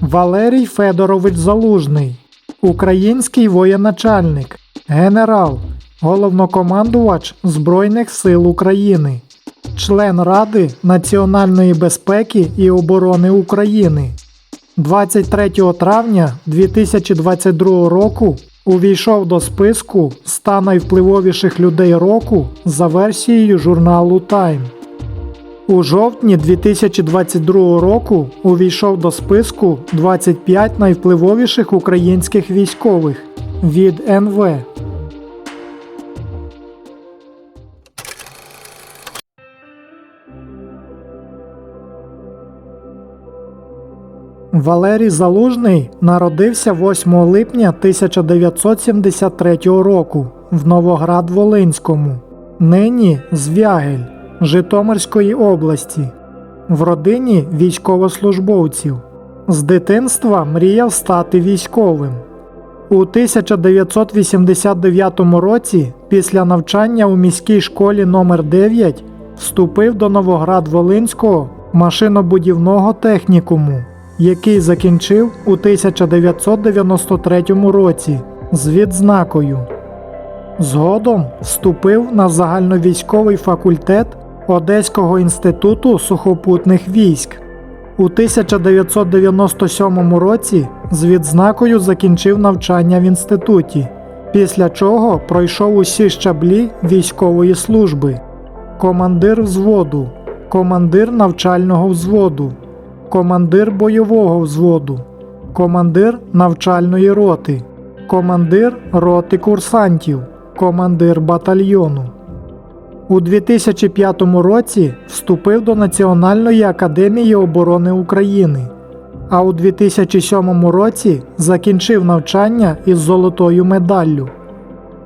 Валерій Федорович Залужний, український воєначальник, генерал, головнокомандувач Збройних сил України, член Ради національної безпеки і оборони України. 23 травня 2022 року увійшов до списку 100 найвпливовіших людей року за версією журналу Time. У жовтні 2022 року увійшов до списку 25 найвпливовіших українських військових від НВ. Валерій Залужний народився 8 липня 1973 року в Новоград-Волинському, нині Звягель Житомирської області, в родині військовослужбовців. З дитинства мріяв стати військовим. У 1989 році, після навчання у міській школі номер 9 вступив до Новоград-Волинського машинобудівного технікуму, який закінчив у 1993 році з відзнакою. Згодом вступив на загальновійськовий факультет Одеського інституту сухопутних військ. У 1997 році з відзнакою закінчив навчання в інституті, після чого пройшов усі щаблі військової служби: командир взводу, командир навчального взводу, командир бойового взводу, командир навчальної роти, командир роти курсантів, командир батальйону. У 2005 році вступив до Національної академії оборони України, а у 2007 році закінчив навчання із золотою медаллю.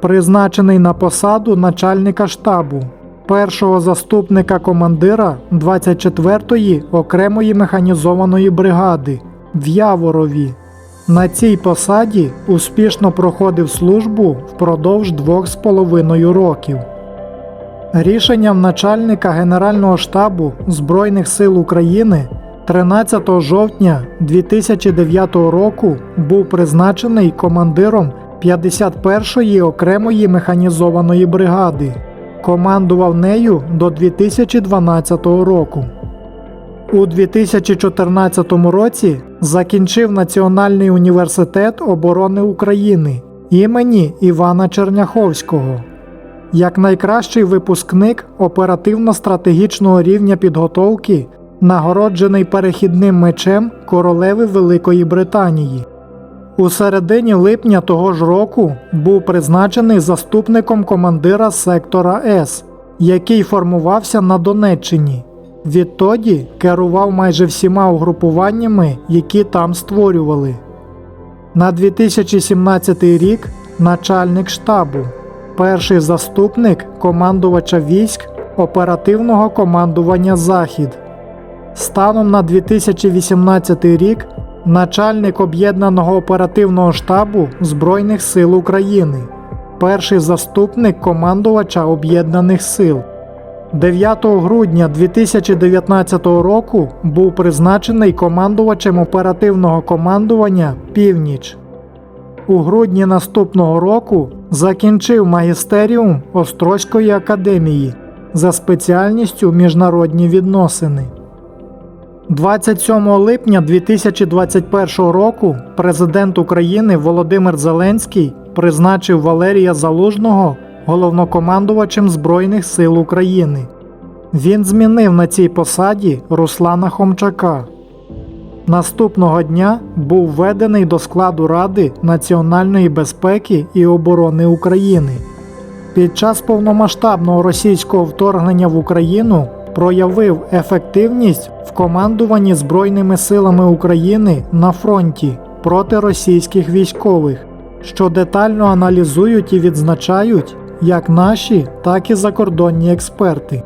Призначений на посаду начальника штабу, першого заступника командира 24-ї окремої механізованої бригади в Яворові. На цій посаді успішно проходив службу впродовж двох з половиною років. Рішенням начальника Генерального штабу Збройних сил України 13 жовтня 2009 року був призначений командиром 51-ї окремої механізованої бригади. Командував нею до 2012 року. У 2014 році закінчив Національний університет оборони України імені Івана Черняховського як найкращий випускник оперативно-стратегічного рівня підготовки, нагороджений перехідним мечем королеви Великої Британії. У середині липня того ж року був призначений заступником командира сектора С, який формувався на Донеччині. Відтоді керував майже всіма угрупуваннями, які там створювали. На 2017 рік начальник штабу перший заступник командувача військ оперативного командування Захід. Станом на 2018 рік начальник об'єднаного оперативного штабу Збройних сил України, перший заступник командувача Об'єднаних сил. 9 грудня 2019 року був призначений командувачем оперативного командування Північ. У грудні наступного року закінчив магістеріум Острозької академії за спеціальністю міжнародні відносини. 27 липня 2021 року президент України Володимир Зеленський призначив Валерія Залужного головнокомандувачем Збройних сил України. Він змінив на цій посаді Руслана Хомчака. Наступного дня був введений до складу Ради національної безпеки і оборони України. Під час повномасштабного російського вторгнення в Україну проявив ефективність в командуванні Збройними силами України на фронті проти російських військових, що детально аналізують і відзначають як наші, так і закордонні експерти.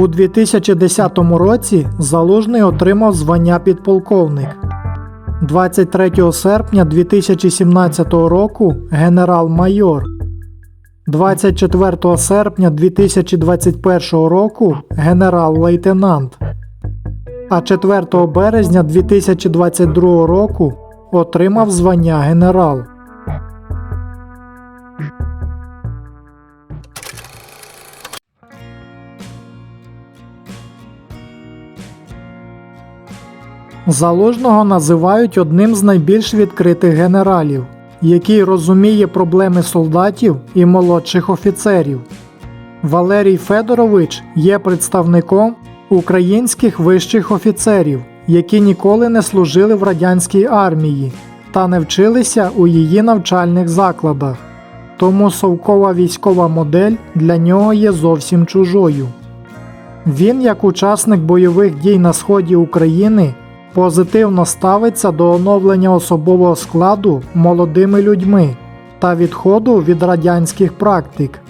У 2010 році Залужний отримав звання підполковник. 23 серпня 2017 року генерал-майор. 24 серпня 2021 року генерал-лейтенант, а 4 березня 2022 року отримав звання генерал. Залужного називають одним з найбільш відкритих генералів, який розуміє проблеми солдатів і молодших офіцерів. Валерій Федорович є представником українських вищих офіцерів, які ніколи не служили в радянській армії та не вчилися у її навчальних закладах. Тому совкова військова модель для нього є зовсім чужою. Він, як учасник бойових дій на сході України, позитивно ставиться до оновлення особового складу молодими людьми та відходу від радянських практик.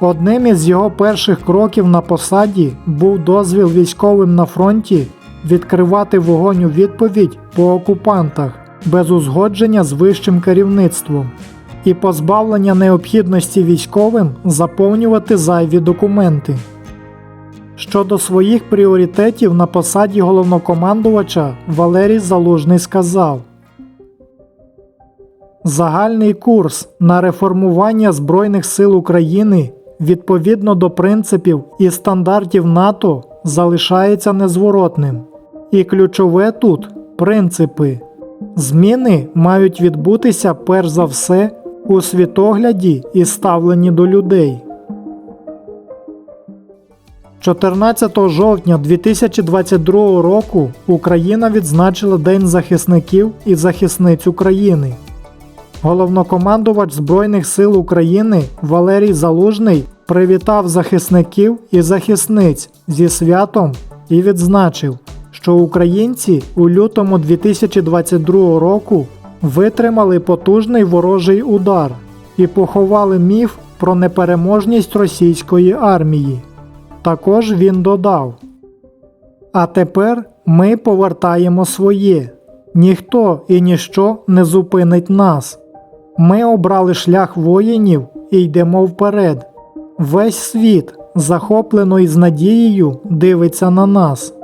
Одним із його перших кроків на посаді був дозвіл військовим на фронті відкривати вогонь у відповідь по окупантах без узгодження з вищим керівництвом і позбавлення необхідності військовим заповнювати зайві документи. Щодо своїх пріоритетів на посаді головнокомандувача Валерій Залужний сказав: Загальний курс на реформування Збройних сил України відповідно до принципів і стандартів НАТО залишається незворотним. І ключове тут принципи. Зміни мають відбутися перш за все у світогляді і ставленні до людей. 14 жовтня 2022 року Україна відзначила День захисників і захисниць України. Головнокомандувач Збройних сил України Валерій Залужний привітав захисників і захисниць зі святом і відзначив, що українці у лютому 2022 року витримали потужний ворожий удар і поховали міф про непереможність російської армії. Також він додав: А тепер ми повертаємо своє. Ніхто і ніщо не зупинить нас. Ми обрали шлях воїнів і йдемо вперед. Весь світ, захоплено і з надією, дивиться на нас.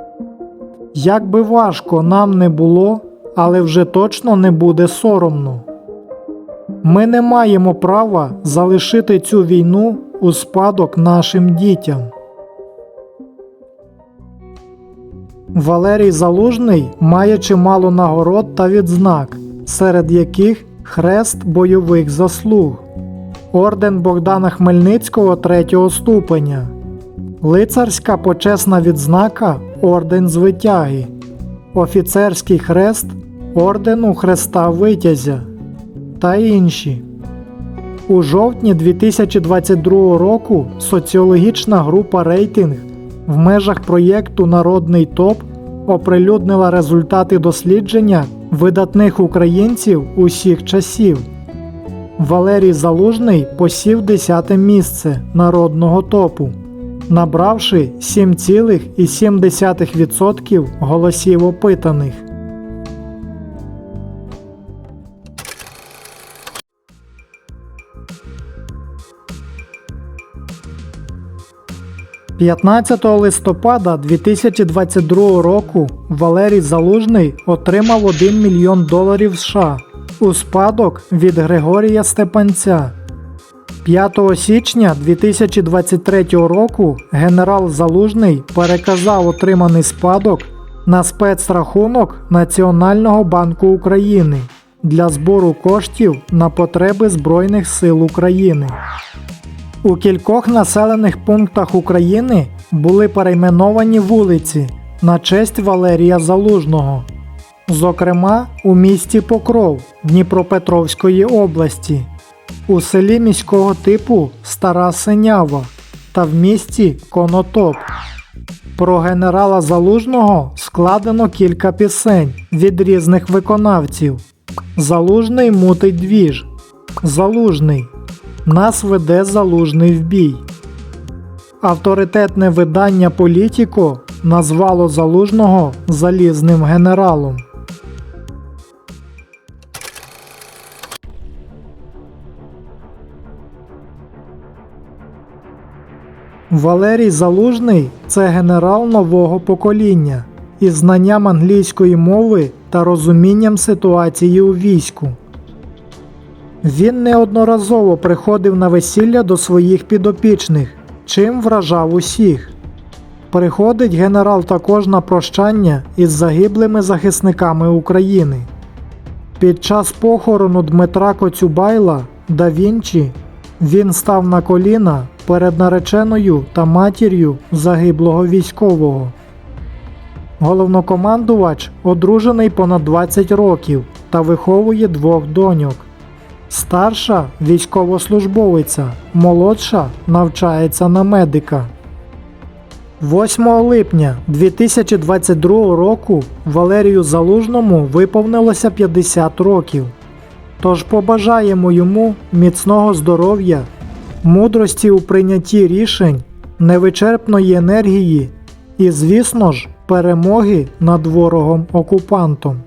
Як би важко нам не було, але вже точно не буде соромно. Ми не маємо права залишити цю війну у спадок нашим дітям. Валерій Залужний має чимало нагород та відзнак, серед яких хрест бойових заслуг, орден Богдана Хмельницького третього ступеня, лицарська почесна відзнака Орден Звитяги, офіцерський хрест ордену Хреста Витязя та інші. У жовтні 2022 року соціологічна група рейтинг в межах проєкту Народний ТОП оприлюднила результати дослідження видатних українців усіх часів. Валерій Залужний посів 10 місце народного топу, набравши 7,7% голосів опитаних. – 15 листопада 2022 року Валерій Залужний отримав 1 мільйон доларів США у спадок від Григорія Степанця. 5 січня 2023 року генерал Залужний переказав отриманий спадок на спецрахунок Національного банку України для збору коштів на потреби Збройних сил України. У кількох населених пунктах України були перейменовані вулиці на честь Валерія Залужного. Зокрема, у місті Покров Дніпропетровської області, у селі міського типу Стара Синява та в місті Конотоп. Про генерала Залужного складено кілька пісень від різних виконавців. Залужний мутить двіж. Залужний. Нас веде залужний в бій. Авторитетне видання Політіко назвало залужного залізним генералом. Валерій Залужний це генерал нового покоління із знанням англійської мови та розумінням ситуації у війську. Він неодноразово приходив на весілля до своїх підопічних, чим вражав усіх. Приходить генерал також на прощання із загиблими захисниками України. Під час похорону Дмитра Коцюбайла да Вінчі він став на коліна перед нареченою та матір'ю загиблого військового. Головнокомандувач одружений понад 20 років та виховує двох доньок. Старша військовослужбовиця, молодша навчається на медика. 8 липня 2022 року Валерію Залужному виповнилося 50 років. Тож побажаємо йому міцного здоров'я, мудрості у прийнятті рішень, невичерпної енергії і, звісно ж, перемоги над ворогом окупантом.